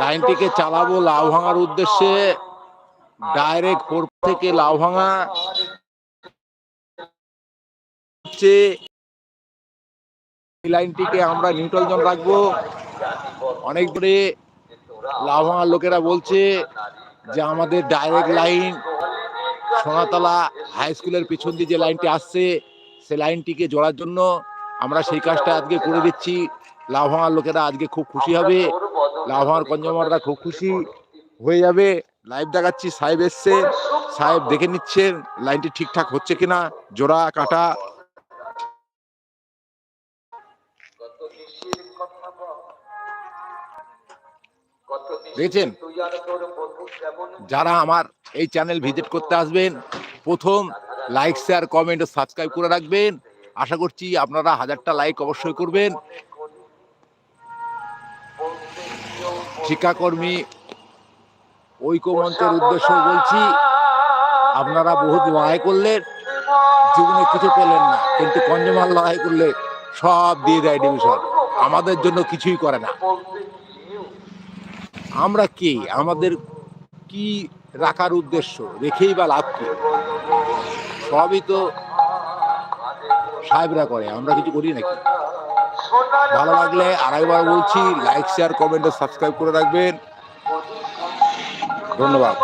লাইনটিকে চালাবো লাউ ভাঙার উদ্দেশ্যে। ডাইরেক্ট ফোর থেকে লাউ ভাঙা। হচ্ছে লাইনটিকে আমরা নিউট্রাল জোন রাখব। অনেক দূরে লাউ ভাঙার লোকেরা বলছে যে আমাদের ডাইরেক্ট লাইন সোনাতলা হাই স্কুলের পিছন দিয়ে যে লাইনটি আসছে, সে লাইনটিকে জোড়ার জন্য আমরা সেই কাজটা আজকে করে দিচ্ছি। লাউ ভাঙার লোকেরা আজকে খুব খুশি হবে। লাউ ভাঙার কনজিউমাররা খুব খুশি হয়ে যাবে। লাইভ দেখাচ্ছি, সাহেব এসছে। সাহেব দেখে নিচ্ছেন, লাইনটি ঠিকঠাক হচ্ছে কিনা? জোড়া, কাটা। দেখেছেন? যারা আমার এই চ্যানেল ভিজিট করতে আসবেন, প্রথম লাইক, শেয়ার, কমেন্ট ও সাবস্ক্রাইব করে রাখবেন। আশা করছি আপনারা হাজারটা লাইক অবশ্যই করবেন। শিক্ষাকর্মী ঐক্য মঞ্চের উদ্দেশ্য বলছি, আপনারা বহুত লড়াই করলেন জীবনে কিছু পেলেন না, কিন্তু কনজুমার লড়াই করলে সব দিয়ে দেয় ডিভিশন। আমাদের জন্য কিছুই করে না। আমরা কে? আমাদের কি রাখার উদ্দেশ্য? রেখেই বা লাভ কি? সবই তো সাহেবরা করে, আমরা কিছু করি নাকি? ভালো লাগলে আরেকবার বলছি লাইক শেয়ার কমেন্ট সাবস্ক্রাইব করে রাখবেন। ধন্যবাদ।